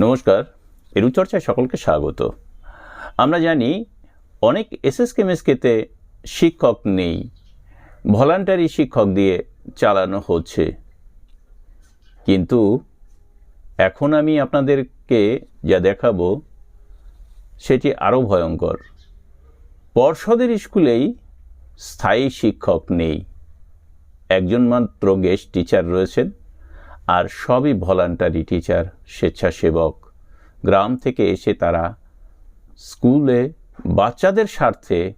নমস্কার, এরুচর্চায় সকলকে স্বাগত। আমরা জানি অনেক এসএস কেমএসকেতে শিক্ষক নেই, ভলান্টারি শিক্ষক দিয়ে চালানো হচ্ছে। কিন্তু এখন আমি আপনাদেরকে যা দেখাবো, সেটি আরও ভয়ঙ্কর। পর্ষদের স্কুলেই স্থায়ী শিক্ষক নেই। একজন মাত্র গেস্ট টিচার রয়েছেন আর সবই ভলান্টারি টিচার, স্বেচ্ছাসেবক। গ্রাম থেকে এসে তারা স্কুলে বাচ্চাদের স্বার্থে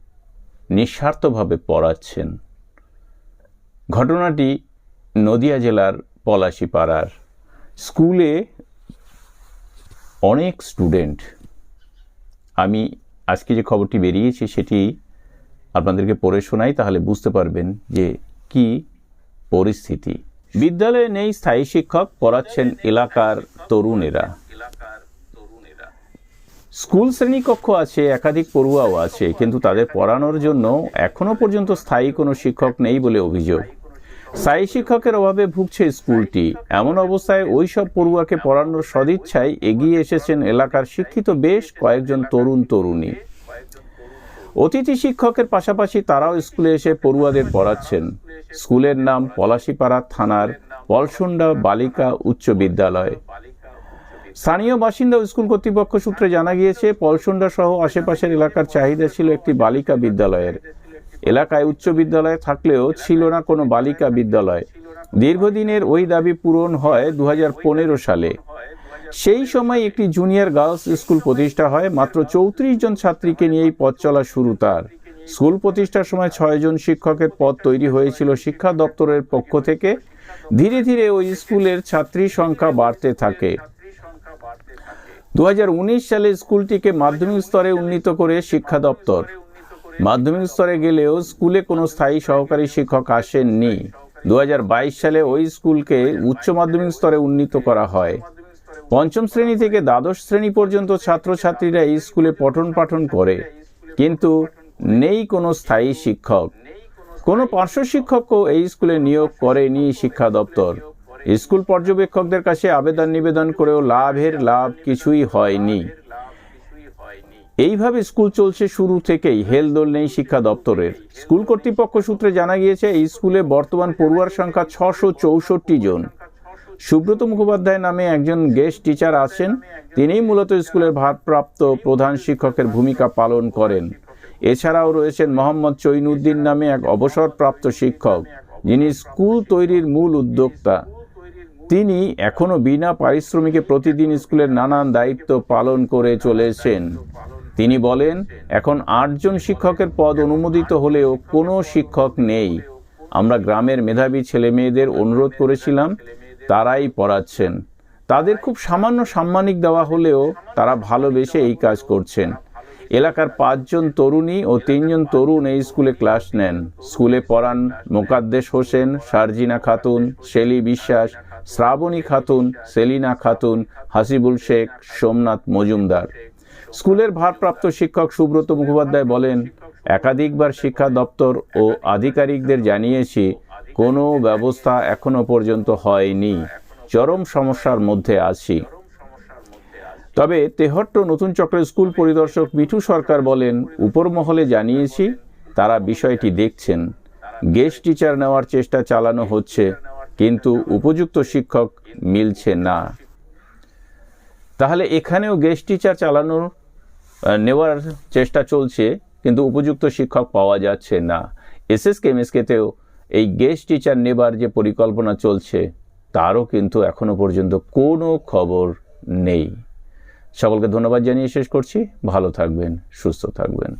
নিঃস্বার্থভাবে পড়াচ্ছেন। ঘটনাটি নদিয়া জেলার পলাশিপাড়ার। স্কুলে অনেক স্টুডেন্ট। আমি আজকে যে খবরটি বেরিয়েছে সেটি আপনাদেরকে পড়ে শোনাই, তাহলে বুঝতে পারবেন যে কি পরিস্থিতি। বিদ্যালয়ে নেই স্থায়ী শিক্ষক, পড়াচ্ছেন এলাকার তরুণেরা। স্কুল শ্রেণীকক্ষ আছে, একাধিক পড়ুয়াও আছে, কিন্তু তাদের পড়ানোর জন্য এখনও পর্যন্ত স্থায়ী কোনো শিক্ষক নেই বলে অভিযোগ। স্থায়ী শিক্ষকের অভাবে ভুগছে স্কুলটি। এমন অবস্থায় ওই সব পড়ুয়াকে পড়ানোর সদিচ্ছায় এগিয়ে এসেছেন এলাকার শিক্ষিত বেশ কয়েকজন তরুণ তরুণী অতিথি শিক্ষকের পাশাপাশি তারাও স্কুলে এসে পড়ুয়াদের পড়াচ্ছেন। স্কুলের নাম পলাশিপাড়া থানার পলসুন্ডা বালিকা উচ্চ বিদ্যালয়। স্থানীয় বাসিন্দা স্কুল কর্তৃপক্ষ সূত্রে জানা গিয়েছে, পলসুন্ডা সহ আশেপাশের এলাকার চাহিদা ছিল একটি বালিকা বিদ্যালয়ের। এলাকায় উচ্চ বিদ্যালয় থাকলেও ছিল না কোনো বালিকা বিদ্যালয়। দীর্ঘদিনের ওই দাবি পূরণ হয় দু হাজার পনেরো সালে। সেই সময় একটি জুনিয়র গার্লস স্কুল প্রতিষ্ঠা হয়, মাত্র চৌত্রিশ জন ছাত্রীকে নিয়েই পথ চলা শুরু তার। স্কুল প্রতিষ্ঠার সময় ছয়জন শিক্ষকের পদ তৈরি হয়েছিল শিক্ষা দপ্তরের পক্ষ থেকে। ধীরে ধীরে ওই স্কুলের ছাত্রী সংখ্যা বাড়তে থাকে। দু হাজার উনিশ সালে স্কুলটিকে মাধ্যমিক স্তরে উন্নীত করে শিক্ষা দপ্তর। মাধ্যমিক স্তরে গেলেও স্কুলে কোনো স্থায়ী সহকারী শিক্ষক আসেননি। দু হাজার বাইশ সালে ওই স্কুলকে উচ্চ মাধ্যমিক স্তরে উন্নীত করা হয়। পঞ্চম শ্রেণি থেকে দ্বাদশ শ্রেণি পর্যন্ত ছাত্রছাত্রীরা এই স্কুলে পঠন পাঠন করে। কিন্তু নেই কোনো স্থায়ী শিক্ষক। কোনো পার্শ্ব শিক্ষকও এই স্কুলে নিয়োগ করেনি শিক্ষা দপ্তর। স্কুল পর্যবেক্ষকদের কাছে আবেদন নিবেদন করেও লাভের লাভ কিছুই হয়নি। এইভাবে স্কুল চলছে শুরু থেকেই, হেলদোল নেই শিক্ষা দপ্তরের। স্কুল কর্তৃপক্ষ সূত্রে জানা গিয়েছে, এই স্কুলে বর্তমান পড়ুয়ার সংখ্যা ছশো চৌষট্টি জন। সুব্রত মুখোপাধ্যায় নামে একজন গেস্ট টিচার আছেন। তিনিই মূলত স্কুলের ভারপ্রাপ্ত প্রধান শিক্ষকের ভূমিকা পালন করেন। এছাড়াও রয়েছেন মোহাম্মদ চৈনুদ্দিন নামে এক অবসরপ্রাপ্ত শিক্ষক, যিনি স্কুল তৈরির মূল উদ্যোক্তা। তিনি এখনও বিনা পারিশ্রমিকে প্রতিদিন স্কুলের নানান দায়িত্ব পালন করে চলেছেন। তিনি বলেন, এখন আটজন শিক্ষকের পদ অনুমোদিত হলেও কোনো শিক্ষক নেই। আমরা গ্রামের মেধাবী ছেলে মেয়েদের অনুরোধ করেছিলাম তারাই পড়াচ্ছেন। তাদের খুব সামান্য সাম্মানিক দেওয়া হলেও তারা ভালোবেসে এই কাজ করছেন। এলাকার পাঁচজন তরুণী ও তিনজন তরুণ এই স্কুলে ক্লাস নেন। স্কুলে পড়ান মোকাদ্দেশ হোসেন, সারজিনা খাতুন, শেলি বিশ্বাস, শ্রাবণী খাতুন, সেলিনা খাতুন, হাসিবুল শেখ, সোমনাথ মজুমদার। স্কুলের ভারপ্রাপ্ত শিক্ষক সুব্রত মুখোপাধ্যায় বলেন, একাধিকবার শিক্ষা দপ্তর ও আধিকারিকদের জানিয়েছি কোনো ব্যবস্থা এখনও পর্যন্ত হয়নি। চরম সমস্যার মধ্যে আছি। তবে তেহট্ট নতুন চক্রের স্কুল পরিদর্শক মিঠু সরকার বলেন উপর মহলে জানিয়েছি তারা বিষয়টি দেখছেন। গেস্ট টিচার নেওয়ার চেষ্টা চালানো হচ্ছে কিন্তু উপযুক্ত শিক্ষক মিলছে না। তাহলে এখানেও গেস্ট টিচার চালানোর আহ, নেওয়ার চেষ্টা চলছে কিন্তু উপযুক্ত শিক্ষক পাওয়া যাচ্ছে না। এসএস কেমএসকেতেও এই গেস্ট টিচার নেবার যে পরিকল্পনা চলছে, তারও কিন্তু এখনও পর্যন্ত কোনো খবর নেই। সকলকে ধন্যবাদ জানিয়ে শেষ করছি। ভালো থাকবেন, সুস্থ থাকবেন।